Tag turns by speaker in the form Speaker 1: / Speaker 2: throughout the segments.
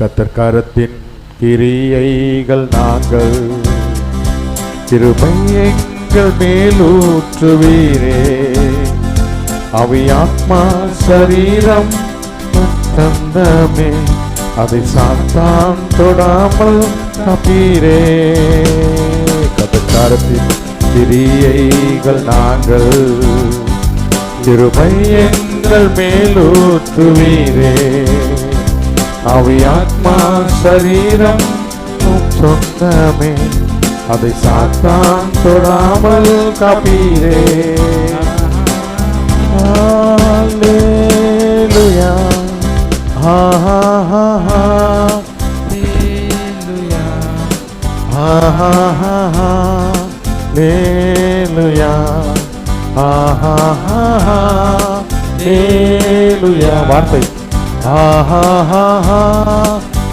Speaker 1: கத்தர்காரத்தின் கிரியைகள் நாங்கள். கிருபை எங்கள் மேலூற்றுவீரே அவை ஆத்மா சரீரம் தந்தமே. அதை சாத்தான் தொடாமல் காப்பீரே கதக்காரத்தின் கிரியைகள் நாங்கள். கிருபை எங்கள் மேலூற்றுவீரே அவை ஆத்மா சரீரம் சொந்தமே அதை சாத்தான் தொடாமல் காப்பீரே Hallelujah. Ha ha ha ha. Ha ha ha ha. Hallelujah. Ha ha ha ha. Hallelujah. வார்த்தை.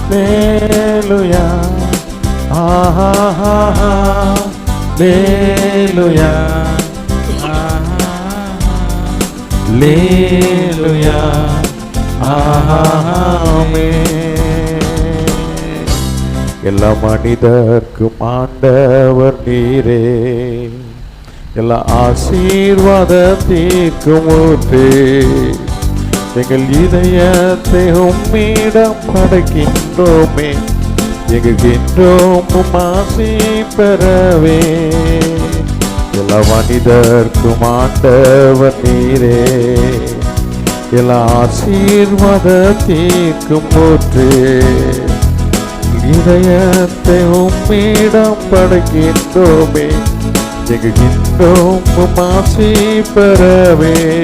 Speaker 1: Hallelujah. Hallelujah. Hallelujah. எல்லா மனிதர்க்கும் ஆண்டவர் நீரே எல்லா ஆசீர்வாதத்திற்கும் ஊற்றே எங்கள் இதயத்தை உம்மிடம் படைக்கின்றோமே. எங்குகின்றோம் உம் பெறவே. எல்லா மனிதர்க்கும் ஆண்டவர் நீரே. எல்லா ஆசீர்வாதத்திற்கும் போற்று. இதயத்தை உம்மிடம் படைக்கின்றோமே. எங்குகின்றோம் உம் பெறவே.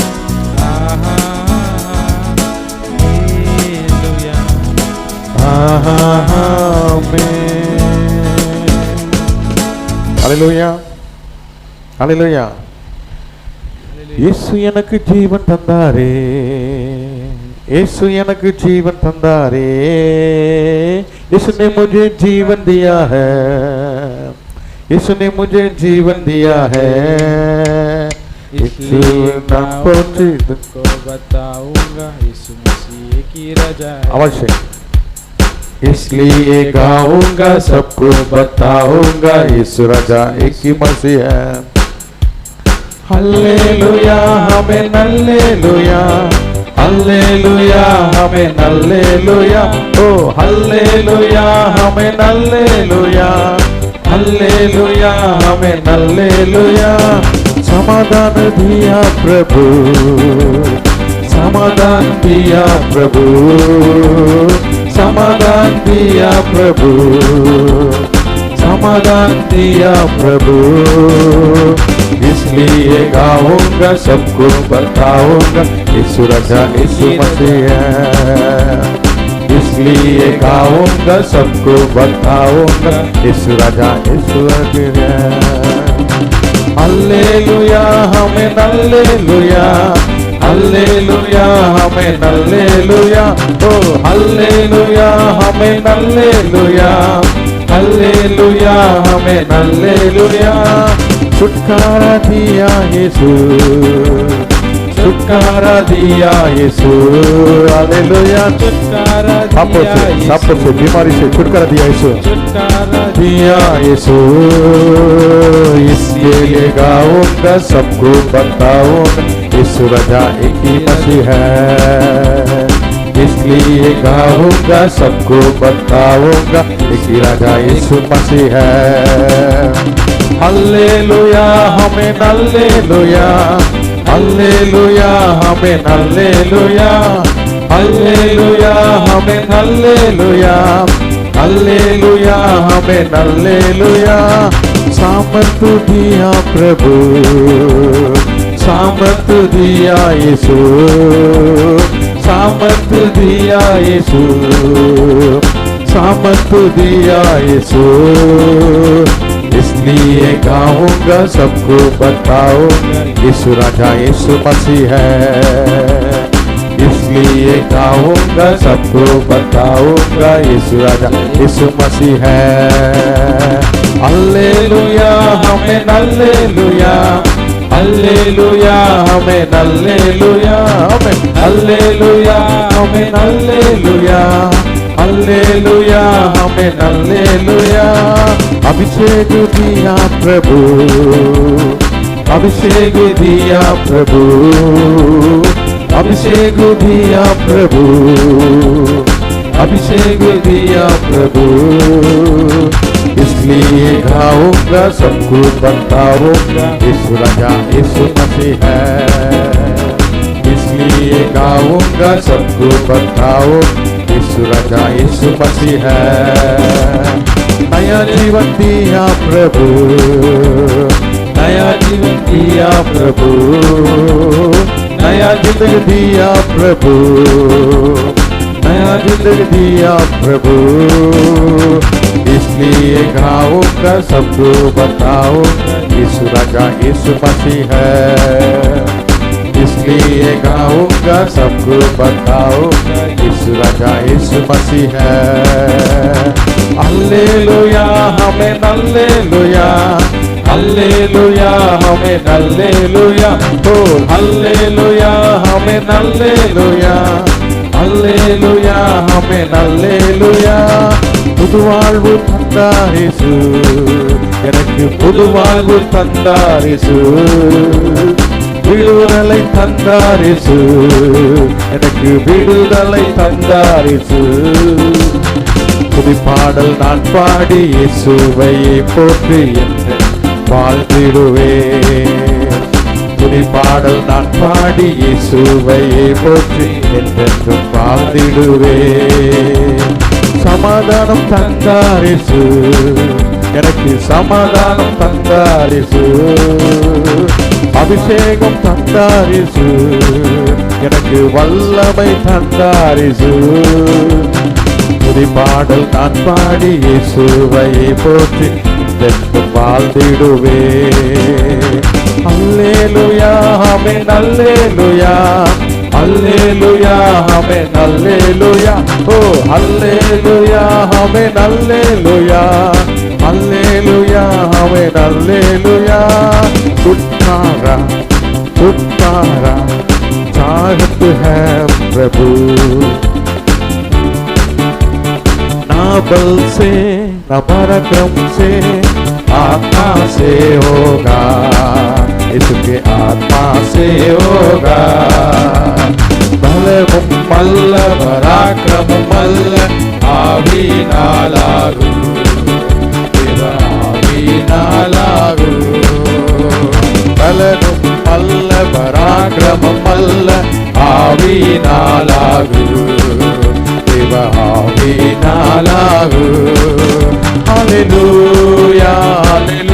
Speaker 1: அலையிலுயா அலையிலுயா இயேசு எனக்கு ஜீவன் தந்தாரே यीशु எனக்கு जीवन தந்தாரே यीशु ने मुझे जीवन दिया है यीशु ने मुझे जीवन दिया है
Speaker 2: इसलिए
Speaker 1: यीशु नाम पहुंची
Speaker 2: को बताऊंगा यीशु मसीह की रजा है
Speaker 1: अवश्य इसलिए गाऊँगा, सबको बताऊँगा, इस राजा एक ही मसीह है। हल्ले लुया हमें नल्ले लुया हल्ले लुया हमें नल्ले लुया ओ हल्ले लुया हमें नल्ले लुया हल्ले लुया हमें नल्ले लुया समाधान दिया प्रभु, समाधान दिया प्रभु। समाधान दिया प्रभु। समाधान दिया प्रभु। इसलिए गाऊँगा, सबको बताऊँगा यीशु राजा, यीशु मसीह इसलिए गाऊँगा, सबको बताऊँगा यीशु राजा, यीशु है। हमें हल्लेलुया हल्लेलुया हमें हल्लेलुया ओ हल्लेलुया हमें हल्लेलुया हल्लेलुया हमें हल्लेलुया छुटकारा दिया यीशु छुटकारा दिया यीशु हालेलुया
Speaker 2: छुटकारा
Speaker 1: सांपों
Speaker 2: दिया
Speaker 1: से सांपों से बीमारी से छुटकारा दिया यीशु
Speaker 2: छुटकारा
Speaker 1: दिया यीशु इसके लिए गाऊँगा सबको बताऊँगा इस वजह एक ही मसीह है, इसलिए गाऊँगा, सबको बताऊँगा एक ही राजा यीशु मसीह है। हल्ले लोया हमें नल्ले लोया हल्ले लोया हमें नल्ले लोया हल्ले लोया हमें नल्ले लोया हल्ले लोया हमें नल्ले लोया सामर्थ दिया प्रभु। सामर्थ दिया यीशु। सामर्थ दिया यीशु। सामर्थ दिया यीशु। इसलिए गाऊँगा, सबको बताओ यीशु राजा, यीशु मसीह है। इसलिए गाऊँगा, सबको बताऊँगा, यीशु राजा, यीशु मसीह है। अल्लेलुया हमें alleluia Hallelujah, amen, hallelujah, amen, hallelujah, amen, hallelujah, hallelujah, amen, hallelujah. अभिषेक दिया प्रभु अभिषेक दिया प्रभु अभिषेक दिया प्रभु अभिषेक दिया प्रभु इसलिए गाऊँगा सबको बताऊँगा यीशु राजा यीशु मसीह है। इसलिए गाऊँगा सबको बताओ यीशु राजा यीशु मसीह है। नया जीवन दिया प्रभु। नया जीवन दिया प्रभु। नया ज़िंदगी दिया प्रभु। नया ज़िंदगी दिया प्रभु। इसलिए घाव का शब्द बताओ यीशु राजा यीशु मसीह है। इसलिए घाव का सबको बताओ यीशु राजा यीशु मसीह है। अल्ले लोया हमें नल्ले लोया लोया हमें नल्ले लोया हो लोया हमें नल्ले लोया लोया हमें नल्ले लोया புது வாழ்வு தந்தாரிசு எனக்கு புது வாழ்வு தந்தாரிசு விடுதலை தந்தாரிசு எனக்கு விடுதலை தந்தாரிசு புது பாடல் நான் பாடி இயேசுவை போற்றி என்று வாழ்ந்திடுவேன் துதி பாடல் நான் பாடி இயேசுவை போற்றி என்றென்றும் வாழ்ந்திடுவேன் சமாதானம் தந்தாரிசு எனக்கு சமாதானம் தந்தாரிசு அபிஷேகம் தந்தாரிசு எனக்கு வல்லமை தந்தாரிசு துதி பாடல் நான் பாடி இயேசுவை போற்றி தெற்கு வாழ்ந்திடுவே. அல்லேலுயா அமே நல்லேலுயா హల్లేలుయా హమె నల్లేలుయా ఓ హల్లేలుయా హమె నల్లేలుయా హల్లేలుయా హమె నల్లేలుయా छुटकारा छुटकारा चाहत है प्रभु ना बल से न पराक्रम से आत्मा से होगा इसके आत्मा से होगा बल मल्ल पराक्रम मल्ल आवी नालागू आवी नालागू बल मल्ल पराक्रम मल्ल आवी नालागू इव आवी नालागू हालेलूया हालेलूया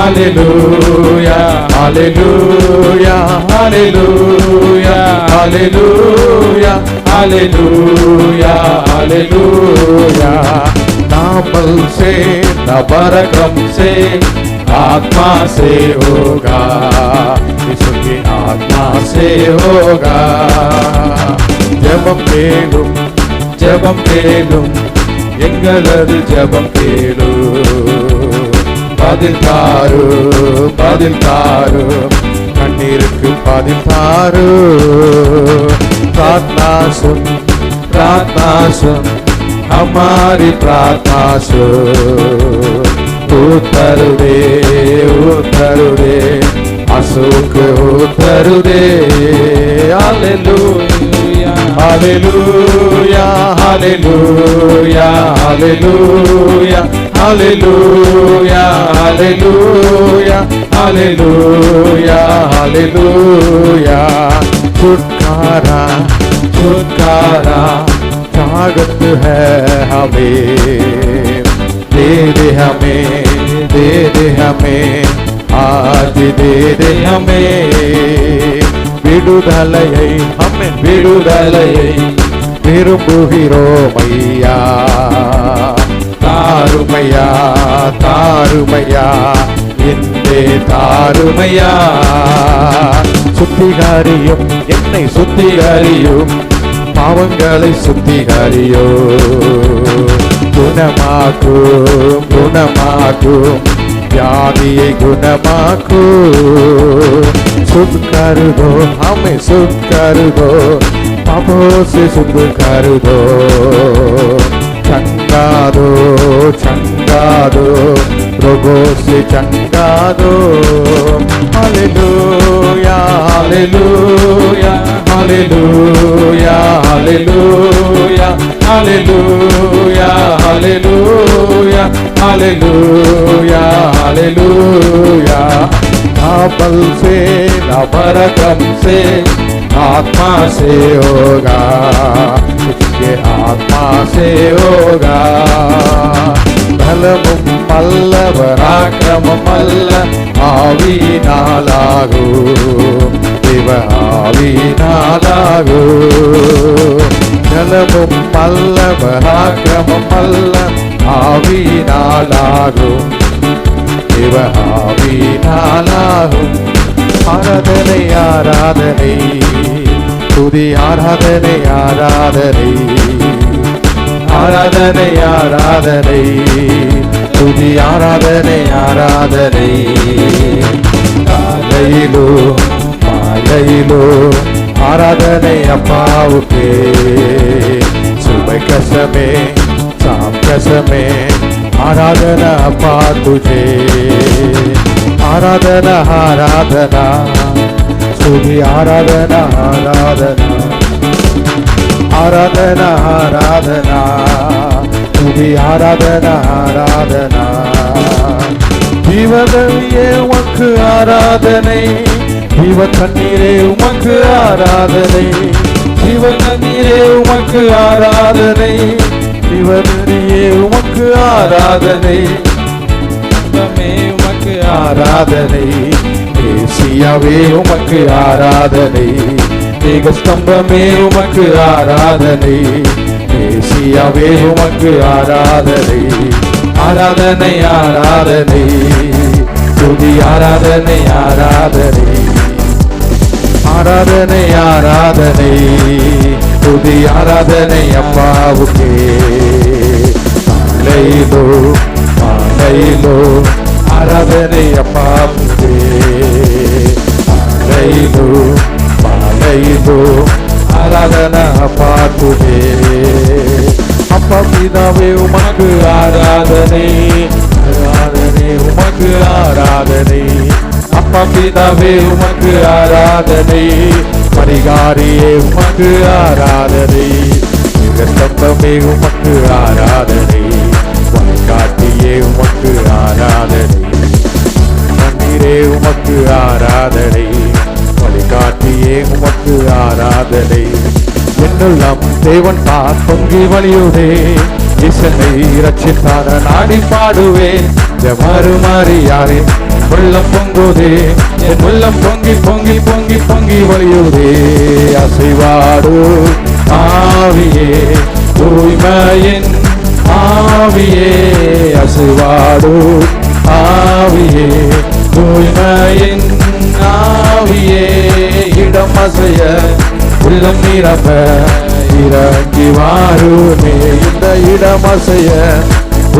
Speaker 1: హల్లెలూయా హల్లెలూయా హల్లెలూయా హల్లెలూయా హల్లెలూయా హల్లెలూయా ना बल से न बरकम से आत्मा से होगा यीशु की आत्मा से होगा ஜபம் கேளும் ஜபம் கேளும் பதில் தாரு பதில் தாரு கண்ணீருக்கு பதில் தாரு प्रार्थना सुन प्रार्थना सुन हमारी प्रार्थना सुन उत्तर दे उत्तर दे अशोक उत्तर दे हालेलुया हालेलुया हालेलुया हालेलुया हालेलुया हालेलुया हालेलुया हालेलुया छुटकारा छुटकारा ताकत है हमें दे दे हमें दे दे हमें आज दे दे हमें விடுதலையை அம்மன் விடுதலையை விரும்புகிறோம் ஐயா தாருமையா தாருமையா என்றே தாருமையா. சுத்திகாரியும் என்னை சுத்திகாரியும் பாவங்களை சுத்திகாரியோ குணமாக்கும் குணமாக்கும் வியாதியை குணமாக்கும். சுத் கருதோ அமை சுத் கருதோ பாபோசை சுத்து கருதோ கங்காதோ चंगा दो चंगा दो रोगों से चंगा दो hallelujah hallelujah hallelujah hallelujah hallelujah hallelujah hallelujah hallelujah ना बल से ना पराक्रम से आत्मा से होगा इसके आत्मा से होगा பலமும் பல்லவராக்கிரமம் அல்ல ஆவியினாலாகோ. இவ ஆவியினாலாகோ. ஜலமும் பல்லவராக்கிரமம் அல்ல ஆவியினாலாகும் இவ ஆவியினாலாகும் ஆராதனை ஆராதனை. துதி ஆராதனை ஆராதனை. ஆராதனை ஆராதனை. துதி ஆராதனை ஆராதனை. காலையிலோ மாலையிலோ ஆராதனை அப்பாவுக்கே. சுமை கசமே சாம் கசமே ஆராதன அப்பா துஜே. ஆராதன ஆராதனா. சுதி ஆராதன ஆராதனா. ஆராதனா ஆராதனா. துதி ஆராதனா ஆராதனா. ஜீவதவியே உமக்கு ஆராதனை. ஜீவ தண்ணீரே உமக்கு ஆராதனை. ஜீவ தண்ணீரே உமக்கு ஆராதனை. ஜீவதனியே உமக்கு ஆராதனை.
Speaker 2: உமக்கு
Speaker 1: ஆராதனை. தேசியாவே உமக்கு ஆராதனை. மேகஸ்தம்பமே உமக்கு ஆராதனை. ஏசியாவே உமக்கு ஆராதனை. ஆராதனை ஆராதனை. துதி ஆராதனை ஆராதனை. ஆராதனை ஆராதனை. துதி ஆராதனை அப்பாவுக்கே. மாலையிலோ மாலையிலோ ஆராதனை அப்பாவுக்கே. மாலையிலோ மாலையிலோ ஆராதனை அப்பாவுக்கே அப்பா பிதாவே உமக்கு ஆராதனை. ஆராதனை உமக்கு ஆராதனை. அப்பா பிதாவே உமக்கு ஆராதனை. பரிகாரியே உமக்கு ஆராதனை. ஸ்தம்பமே உமக்கு ஆராதனை. வழிகாட்டியே உமக்கு ஆராதனை. தண்ணீரே உமக்கு ஆராதனை. வழிகாட்டி உமக்கு ஆராதனை. என்னெல்லாம் தேவன் தான் பொங்கி வழியுதே இசனை ரட்சித்தார நாடி பாடுவேன். எவ்வாறு மாறியாரே உள்ளம் பொங்குதே என் உள்ளம் பொங்கி பொங்கி பொங்கி பொங்கி வழியுதே. அசைவாடு ஆவியே தூய்மையின் ஆவியே. அசைவாடு ஆவியே தூய்மையின் உள்ளம் நிரம்ப இறங்கி வாருமே. இந்த இடம் அசைய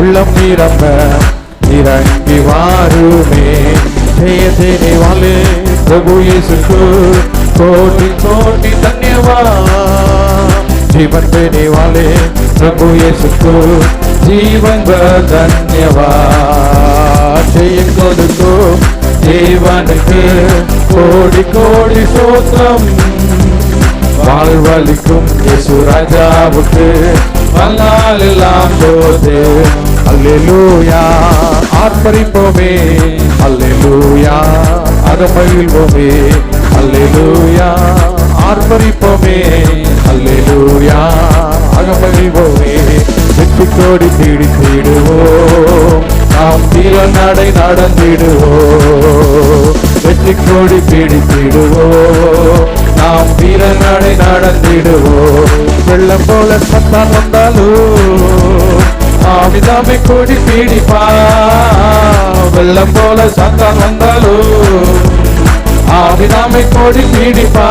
Speaker 1: உள்ளம் நிரம்ப இறங்கி வாருமே. தேதேனே வாழே பிரபு இயேசுக்கு கோடி கோடி தன்யவாத் जीवन देने वाले प्रभु यीशु को जीवन धन्यवाद को जीवन के कोटि कोटि सोतम வாழ்வழிக்கும் இயேசு ராஜாவுக்கு. வல்லாலெல்லாம் போது அல்லேலூயா ஆர்ப்பரிப்போமே. அல்லேலூயா அகமகிழ்வோமே. அல்லேலூயா ஆர்ப்பரிப்போமே. அல்லேலூயா அகமகிழ்வோமே. வெற்றி கோடி தேடி தேடுவோம் நாம் தீர நடை நடந்திடுவோம். வெற்றி கோடி பிடித்திடுவோம். நாம் வீர வீரநடை நடந்திடுவோம். வெள்ளம் போல சத்தான் வந்தாலும் ஆமிதாமை கூடி பீடிப்பா. வெள்ளம் போல சத்தான் வந்தாலும் ஆமிதாமை கூடி பீடிப்பா.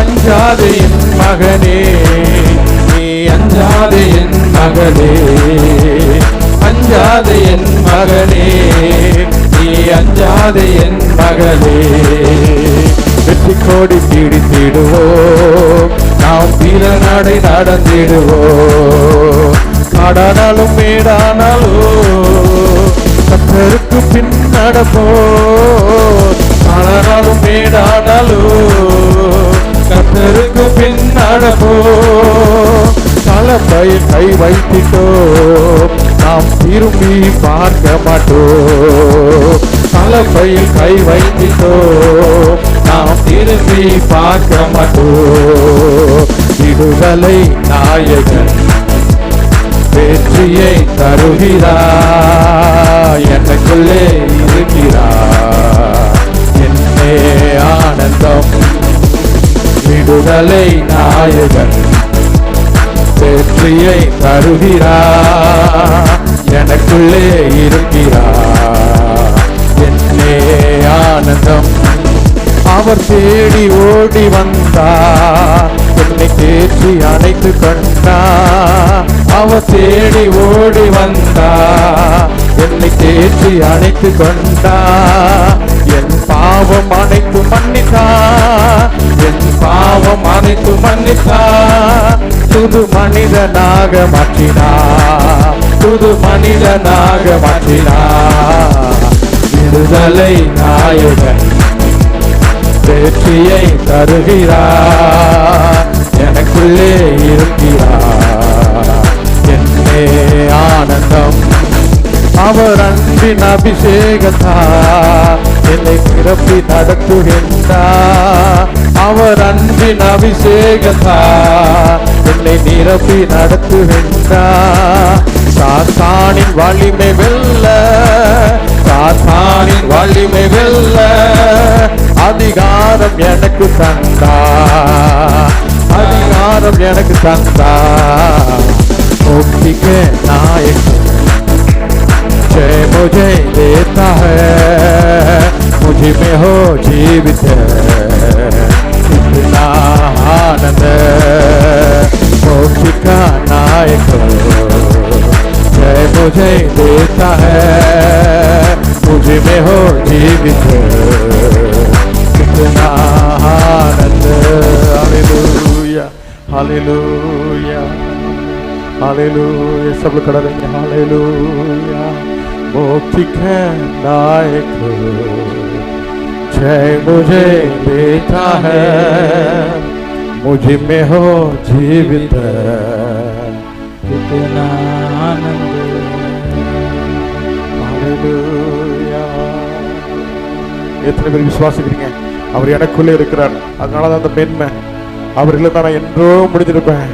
Speaker 1: அஞ்சாதே என் மகனே நீ அஞ்சாதே என் மகளே அஞ்சாதே என் மகனே நீ அஞ்சாதே என் மகளே வெற்றி கோடி பீடித்திடுவோம் நாம் வீர நடை நடந்திடுவோம். காடானாலும் மேடானாலும் கத்தருக்கு பின் நடப்போம். காடானாலும் மேடானாலும் கத்தருக்கு பின் நடப்போம். கலப்பை கை வைத்திட்டோம். நாம் திரும்பி பார்க்க மாட்டோம். கலப்பையில் கை வைத்திட்டோம். நாம் திரும்பி பார்க்க மாட்டோம் விடுதலை நாயகன் வெற்றியை தருகிறார். எனக்குள்ளே இருக்கிறார். என்னே ஆனந்தம். விடுதலை நாயகன் வெற்றியை தருகிறார். எனக்குள்ளே இருக்கிறார். என்னே ஆனந்தம். அவர் தேடி ஓடி வந்தார். என்னை தேற்றி அணைத்து கொண்டார். அவர் தேடி ஓடி வந்தார். என்னை தேற்றி அணைத்து கொண்டார். என் பாவம் அனைத்து மன்னித்தா என் பாவம் அனைத்து மன்னித்தா புது மனிதனாக மாற்றினா புது மனிதனாக மாற்றினா விடுதலை நாயகன். வெற்றியை தருகிறார். எனக்குள்ளே இருக்கிறார். என்னே ஆனந்தம். அவர் அன்பின் அபிஷேகத்தார். என்னை நிரப்பி நடத்துகின்றார். அவர் அன்பின் அபிஷேகத்தார். என்னை நிரப்பி நடத்துகின்றார். சாத்தானின் வலிமை வெல்ல சாத்தானின் வலிமை அதிகாரம் எனக்கு தந்தா அதிகாரம் எனக்கு தந்தா मुक्ति के नायक जय मुझे देता है मुझे में हो जीवित इतना आनंद मुक्ति का नायक जय मुझे देता है मुझे में हो जीवित Hallelujah. Hallelujah. Hallelujah. Hallelujah. सब है में हो जीवित इतने मेरे विश्वास करेंगे அவர் எனக்குள்ளே இருக்கிறார். அதனால தான் அந்த மேன்மை அவர் இல்லை நான் என்றோ முடிஞ்சிருப்பேன்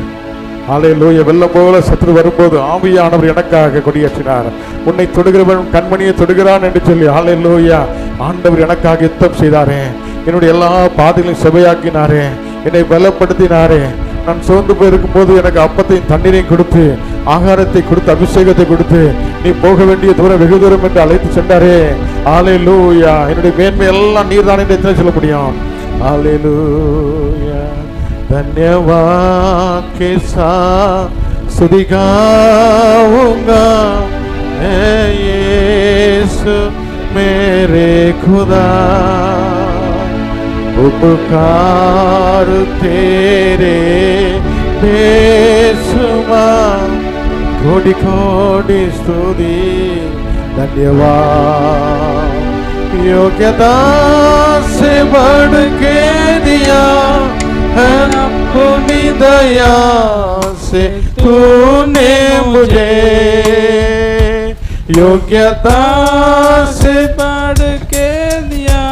Speaker 1: ஆலையிலூய வெள்ளம் போல சத்துரு வரும்போது ஆவியானவர் எனக்காக கொடியேற்றினார். உன்னை தொடுகிறவன் கண்மணியை தொடுகிறான் என்று சொல்லி ஆலையிலூயா ஆண்டவர் எனக்காக யுத்தம் செய்தாரே. என்னுடைய எல்லா பாதைகளையும் செவையாக்கினாரே. என்னை பலப்படுத்தினாரே. நான் சோர்ந்து போயிருக்கும் போது எனக்கு அப்பத்தையும் தண்ணீரையும் கொடுத்து ஆகாரத்தை கொடுத்து அபிஷேகத்தை கொடுத்து நீ போக வேண்டிய தூரம் வெகு தூரம் என்று அழைத்து சென்றாரே. ஆலே லூயா என்னுடைய மேன்மை எல்லாம் நீர் தான் என்று எத்தனை சொல்ல முடியும் ஆலே லூயா தன்யவாக்கேசா சுதிகாவுங்கா ஏசு மேரே குதா. உபுகாரு தேரே பேசுமா. कोटि कोटि स्तुति धन्यवाद योग्यता से बढ़ के दिया है अपनी दया से तूने मुझे योग्यता से
Speaker 2: बढ़ के दिया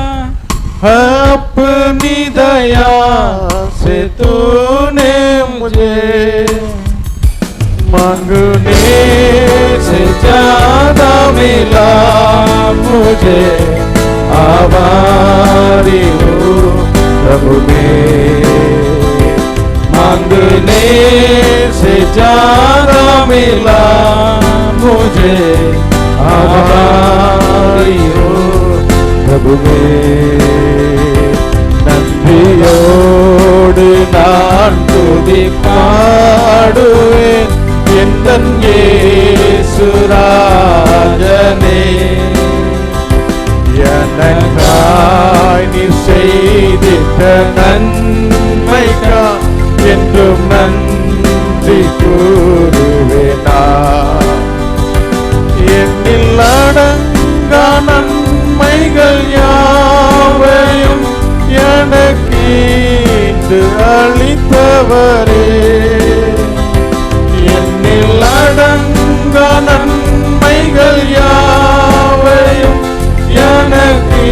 Speaker 2: है
Speaker 1: अपनी दया से तूने मुझे मांगने से ज्यादा मिला मुझे आभारी हूँ प्रभु में मांगने से ज्यादा मिला मुझे आभारी हो प्रभु में நன்றியோடு நான் துதி பாடுவேன் எந்தன் இயேசுராஜனே எனக்காய் நீ செய்திட்ட நன்மைக்கா என்றும் நன்றி கூறுவேனா. என்னில் அடங்கா நன்மைகள் யாவையும் எனக்கு அளித்தவரே. அடங்கா நன்மைகள் யாவையும் எனக்கு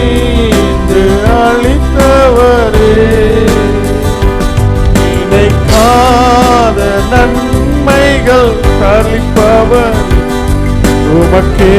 Speaker 1: இன்று அளித்தவரே. நினைக்காத நன்மைகள் அளிப்பவர் உமக்கே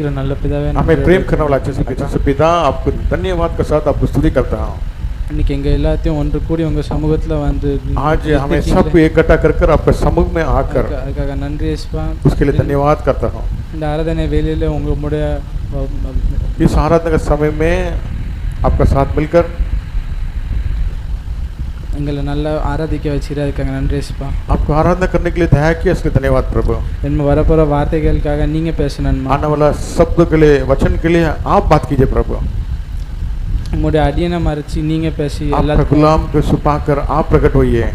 Speaker 2: நேசிக்கிற நல்ல பிதாவே
Speaker 1: हमें
Speaker 2: நன்றி.
Speaker 1: प्रेम करने वाला अच्छे से अच्छे से पिता आपको धन्यवाद के साथ आपको स्तुति करता हूँ
Speaker 2: இன்னைக்கு எங்க எல்லாத்தையும் ஒன்று கூடி உங்க சமூகத்துல வந்து
Speaker 1: आज हमें
Speaker 2: நிறுத்திட்டீங்களே.
Speaker 1: सबको इकट्ठा कर कर आपके समूह में आकर
Speaker 2: அதுக்கு- அதுக்காக நன்றி ஏசுப்பா
Speaker 1: उसके लिए धन्यवाद करता हूँ
Speaker 2: இந்த ஆராதனை வேலையில உங்களுடைய
Speaker 1: इस आराधना के समय में आपका साथ मिलकर
Speaker 2: எங்களை நல்லா ஆராதிக்க வச்சுரு அதுக்காக நன்றி ஏசுப்பா
Speaker 1: आपको आराधना करने के लिए दया किया इसके लिए धन्यवाद प्रभु
Speaker 2: என்ன வரப்போற வார்த்தைகளுக்காக நீங்க பேசணும்மா
Speaker 1: आने वाला शब्द के लिए वचन के लिए आप बात कीजिए प्रभु
Speaker 2: உங்களுடைய அடியனை மறைச்சு நீங்க பேசி
Speaker 1: आपका
Speaker 2: எல்லாத்துக்கும்
Speaker 1: गुलाम को छुपाकर आप प्रकट होइए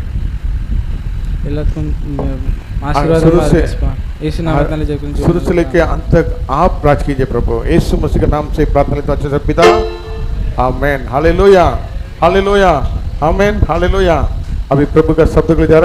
Speaker 2: எல்லாத்துக்கும் உம்,
Speaker 1: शुरू
Speaker 2: ஆசீர்வாதமா
Speaker 1: से-
Speaker 2: இருக்குப்பா இயேசு நாமத்தால ஜெபிக்கிறேன்
Speaker 1: शुरू से लेके अंत तक आप राज कीजिए प्रभु यीशु मसीह के नाम से प्रार्थना लेता अच्छे से पिता आमेन हालेलुया हालेलुया आमेन हालेलुया अभी प्रभु का शब्द के जा रहा है